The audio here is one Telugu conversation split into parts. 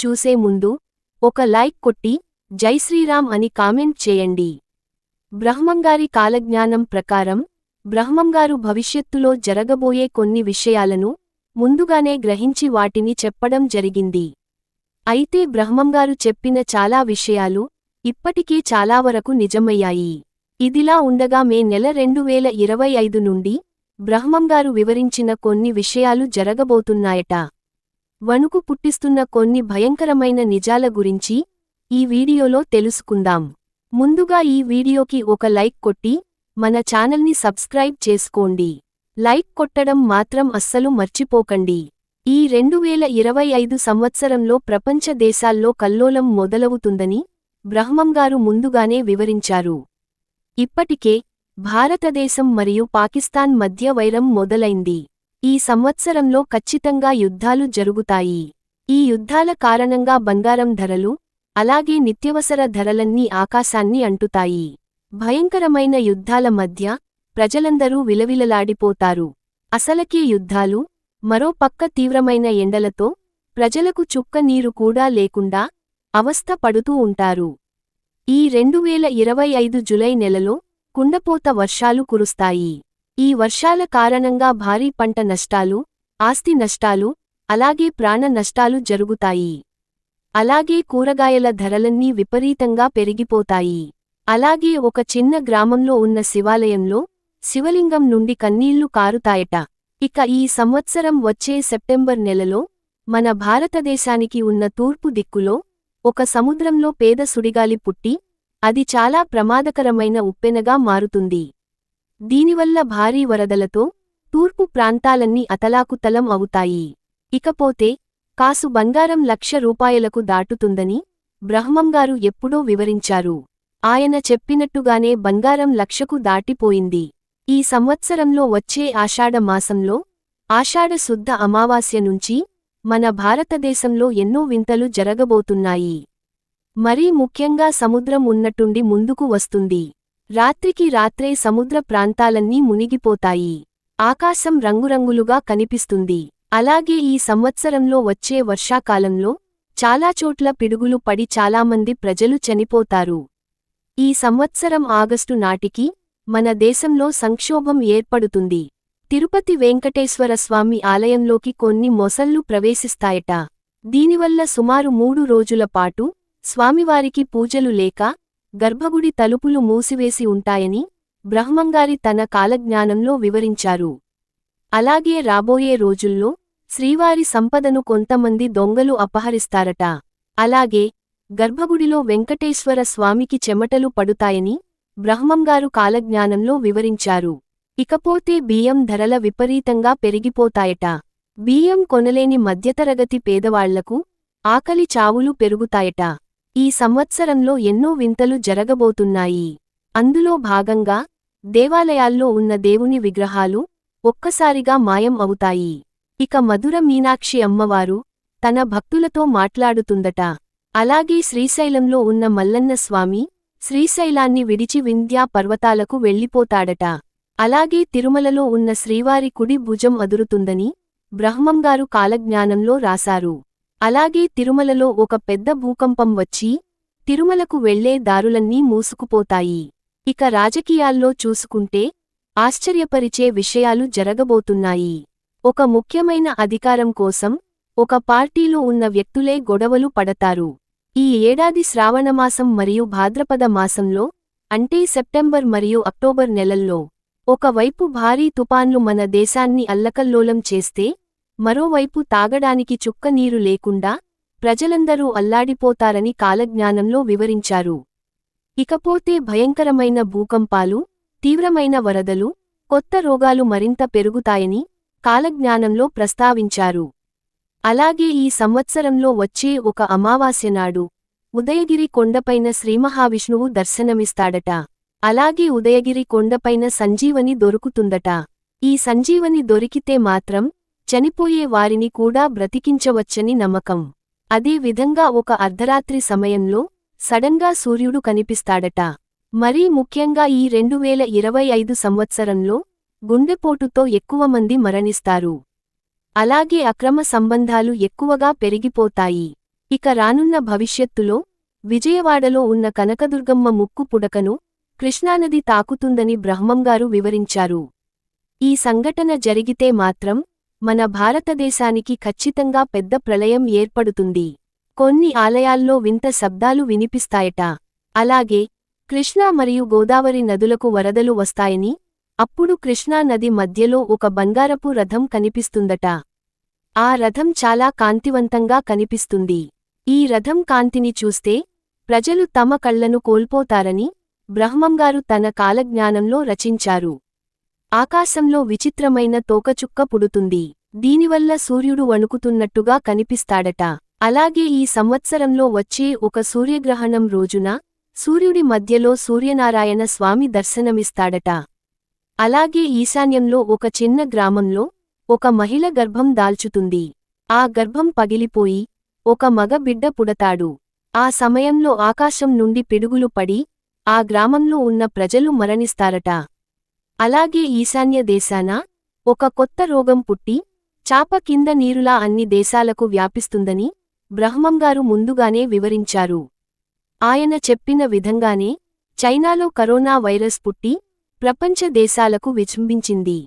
చూసే ముందు ఒక లైక్ కొట్టి జై శ్రీరామ్ అని కామెంట్ చేయండి. బ్రహ్మంగారి కాలజ్ఞానం ప్రకారం బ్రహ్మంగారు భవిష్యత్తులో జరగబోయే కొన్ని విషయాలను ముందుగానే గ్రహించి వాటిని చెప్పడం జరిగింది. అయితే బ్రహ్మంగారు చెప్పిన చాలా విషయాలు ఇప్పటికీ చాలా వరకు నిజమయ్యాయి. ఇదిలా ఉండగా మే నెల రెండు వేల ఇరవై ఐదు నుండి బ్రహ్మంగారు వివరించిన కొన్ని విషయాలు జరగబోతున్నాయట. వణుకు పుట్టిస్తున్న కొన్ని భయంకరమైన నిజాల గురించి ఈ వీడియోలో తెలుసుకుందాం. ముందుగా ఈ వీడియోకి ఒక లైక్ కొట్టి మన ఛానల్ని సబ్స్క్రైబ్ చేసుకోండి. లైక్ కొట్టడం మాత్రం అస్సలు మర్చిపోకండి. ఈ రెండు వేల ఇరవై ఐదు సంవత్సరంలో ప్రపంచ దేశాల్లో కల్లోలం మొదలవుతుందని బ్రహ్మంగారు ముందుగానే వివరించారు. ఇప్పటికే భారతదేశం మరియు పాకిస్తాన్ మధ్య వైరం మొదలైంది. ఈ సంవత్సరంలో ఖచ్చితంగా యుద్ధాలు జరుగుతాయి. ఈ యుద్ధాల కారణంగా బంగారం ధరలు అలాగే నిత్యవసర ధరలన్నీ ఆకాశాన్ని అంటుతాయి. భయంకరమైన యుద్ధాల మధ్య ప్రజలందరూ విలవిలలాడిపోతారు. అసలకే యుద్ధాలు మరో పక్క తీవ్రమైన ఎండలతో ప్రజలకు చుక్క నీరు కూడా లేకుండా అవస్థ పడుతూ ఉంటారు. ఈ రెండువేల ఇరవై ఐదు జులై నెలలో కుండపోత వర్షాలు కురుస్తాయి. ఈ వర్షాల కారణంగా భారీ పంట నష్టాలు ఆస్తి నష్టాలు అలాగే ప్రాణ నష్టాలు జరుగుతాయి. అలాగే కూరగాయల ధరలన్నీ విపరీతంగా పెరిగిపోతాయి. అలాగే ఒక చిన్న గ్రామంలో ఉన్న శివాలయంలో శివలింగం నుండి కన్నీళ్ళు కారుతాయట. ఇక ఈ సంవత్సరం వచ్చే సెప్టెంబర్ నెలలో మన భారతదేశానికి ఉన్న తూర్పు దిక్కులో ఒక సముద్రంలో పేద సుడిగాలి పుట్టి అది చాలా ప్రమాదకరమైన ఉప్పెనగా మారుతుంది. దీనివల్ల భారీ వరదలతో తూర్పు ప్రాంతాలన్నీ అతలాకుతలం అవుతాయి. ఇకపోతే కాసు బంగారం లక్ష రూపాయలకు దాటుతుందని బ్రహ్మంగారు ఎప్పుడో వివరించారు. ఆయన చెప్పినట్టుగానే బంగారం లక్షకు దాటిపోయింది. ఈ సంవత్సరంలో వచ్చే ఆషాఢ మాసంలో ఆషాఢ శుద్ధ అమావాస్య నుంచి మన భారతదేశంలో ఎన్నో వింతలు జరగబోతున్నాయి. మరీ ముఖ్యంగా సముద్రం ఉన్నట్టుండి ముందుకు వస్తుంది. రాత్రికి రాత్రే సముద్ర ప్రాంతాలన్నీ మునిగిపోతాయి. ఆకాశం రంగురంగులుగా కనిపిస్తుంది. అలాగే ఈ సంవత్సరంలో వచ్చే వర్షాకాలంలో చాలా చోట్ల పిడుగులు పడి చాలామంది ప్రజలు చనిపోతారు. ఈ సంవత్సరం ఆగస్టు నాటికి మన దేశంలో సంక్షోభం ఏర్పడుతుంది. తిరుపతి వెంకటేశ్వర స్వామి ఆలయంలోకి కొన్ని మొసళ్ళు ప్రవేశిస్తాయట. దీనివల్ల సుమారు మూడు రోజుల పాటు స్వామివారికి పూజలు లేక గర్భగుడి తలుపులు మూసివేసి ఉంటాయని బ్రహ్మంగారి తన కాలజ్ఞానంలో వివరించారు. అలాగే రాబోయే రోజుల్లో శ్రీవారి సంపదను కొంతమంది దొంగలు అపహరిస్తారట. అలాగే గర్భగుడిలో వెంకటేశ్వర స్వామికి చెమటలు పడుతాయని బ్రహ్మంగారు కాలజ్ఞానంలో వివరించారు. ఇకపోతే బియ్యం ధరల విపరీతంగా పెరిగిపోతాయట. బియ్యం కొనలేని మధ్యతరగతి పేదవాళ్ళకు ఆకలి చావులు పెరుగుతాయట. ఈ సంవత్సరంలో ఎన్నో వింతలు జరగబోతున్నాయి. అందులో భాగంగా దేవాలయాల్లో ఉన్న దేవుని విగ్రహాలు ఒక్కసారిగా మాయం అవుతాయి. ఇక మధుర మీనాక్షి అమ్మవారు తన భక్తులతో మాట్లాడుతుందట. అలాగే శ్రీశైలంలో ఉన్న మల్లన్న స్వామి శ్రీశైలాన్ని విడిచి వింధ్యా పర్వతాలకు వెళ్ళిపోతాడట. అలాగే తిరుమలలో ఉన్న శ్రీవారి కుడి భుజం అదురుతుందని బ్రహ్మంగారు కాలజ్ఞానంలో రాశారు. అలాగే తిరుమలలో ఒక పెద్ద భూకంపం వచ్చి తిరుమలకు వెళ్ళే దారులన్నీ మూసుకుపోతాయి. ఇక రాజకీయాల్లో చూసుకుంటే ఆశ్చర్యపరిచే విషయాలు జరగబోతున్నాయి. ఒక ముఖ్యమైన అధికారం కోసం ఒక పార్టీలో ఉన్న వ్యక్తులే గొడవలు పడతారు. ఈ ఏడాది శ్రావణమాసం మరియు భాద్రపద మాసంలో అంటే సెప్టెంబర్ మరియు అక్టోబర్ నెలల్లో ఒకవైపు భారీ తుపాన్లు మన దేశాన్ని అల్లకల్లోలం చేస్తే మరోవైపు తాగడానికి చుక్క నీరు లేకుండా ప్రజలందరూ అల్లాడిపోతారని కాలజ్ఞానంలో వివరించారు. ఇకపోతే భయంకరమైన భూకంపాలు తీవ్రమైన వరదలు కొత్త రోగాలు మరింత పెరుగుతాయని కాలజ్ఞానంలో ప్రస్తావించారు. అలాగే ఈ సంవత్సరంలో వచ్చే ఒక అమావాస్య నాడు ఉదయగిరి కొండపైన శ్రీమహావిష్ణువు దర్శనమిస్తాడట. అలాగే ఉదయగిరి కొండపైన సంజీవని దొరుకుతుందట. ఈ సంజీవని దొరికితే మాత్రం చనిపోయే వారిని కూడా బ్రతికించవచ్చని నమ్మకం. అదే విధంగా ఒక అర్ధరాత్రి సమయంలో సడన్గా సూర్యుడు కనిపిస్తాడట. మరీ ముఖ్యంగా ఈ రెండు వేల ఇరవై ఐదు సంవత్సరంలో గుండెపోటుతో ఎక్కువ మంది మరణిస్తారు. అలాగే అక్రమ సంబంధాలు ఎక్కువగా పెరిగిపోతాయి. ఇక రానున్న భవిష్యత్తులో విజయవాడలో ఉన్న కనకదుర్గమ్మ ముక్కు పుడకను కృష్ణానది తాకుతుందని బ్రహ్మంగారు వివరించారు. ఈ సంఘటన జరిగితే మాత్రం మన భారతదేశానికి ఖచ్చితంగా పెద్ద ప్రళయం ఏర్పడుతుంది. కొన్ని ఆలయాల్లో వింత శబ్దాలు వినిపిస్తాయట. అలాగే కృష్ణా మరియు గోదావరి నదులకు వరదలు వస్తాయని అప్పుడు కృష్ణా నది మధ్యలో ఒక బంగారపు రథం కనిపిస్తుందట. ఆ రథం చాలా కాంతివంతంగా కనిపిస్తుంది. ఈ రథం కాంతిని చూస్తే ప్రజలు తమ కళ్ళను కోల్పోతారని బ్రహ్మంగారు తన కాలజ్ఞానంలో రచించారు. ఆకాశంలో విచిత్రమైన తోకచుక్క పుడుతుంది. దీనివల్ల సూర్యుడు వణుకుతున్నట్టుగా కనిపిస్తాడట. అలాగే ఈ సంవత్సరంలో వచ్చే ఒక సూర్యగ్రహణం రోజున సూర్యుడి మధ్యలో సూర్యనారాయణ స్వామి దర్శనమిస్తాడట. అలాగే ఈశాన్యంలో ఒక చిన్న గ్రామంలో ఒక మహిళ గర్భం దాల్చుతుంది. ఆ గర్భం పగిలిపోయి ఒక మగ బిడ్డ పుడతాడు. ఆ సమయంలో ఆకాశం నుండి పిడుగులు పడి ఆ గ్రామంలో ఉన్న ప్రజలు మరణిస్తారట. అలాగే ఈశాన్య దేశాన ఒక కొత్త రోగం పుట్టి చాప కింద నీరులా అన్ని దేశాలకు వ్యాపిస్తుందని బ్రహ్మంగారు ముందుగానే వివరించారు. ఆయన చెప్పిన విధంగానే చైనాలో కరోనా వైరస్ పుట్టి ప్రపంచ దేశాలకు విజృంభించింది.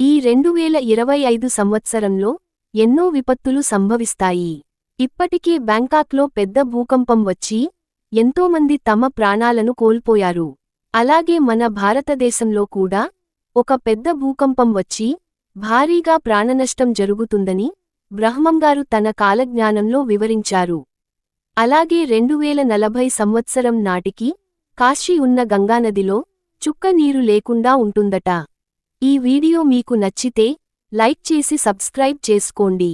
ఈ రెండువేల ఇరవై ఐదు సంవత్సరంలో ఎన్నో విపత్తులు సంభవిస్తాయి. ఇప్పటికే బ్యాంకాక్లో పెద్ద భూకంపం వచ్చి ఎంతోమంది తమ ప్రాణాలను కోల్పోయారు. అలాగే మన భారతదేశంలో కూడా ఒక పెద్ద భూకంపం వచ్చి భారీగా ప్రాణనష్టం జరుగుతుందని బ్రహ్మంగారు తన కాలజ్ఞానంలో వివరించారు. అలాగే రెండువేల నలభై సంవత్సరం నాటికి కాశీ ఉన్న గంగానదిలో చుక్క నీరు లేకుండా ఉంటుందట. ఈ వీడియో మీకు నచ్చితే లైక్ చేసి సబ్స్క్రైబ్ చేసుకోండి.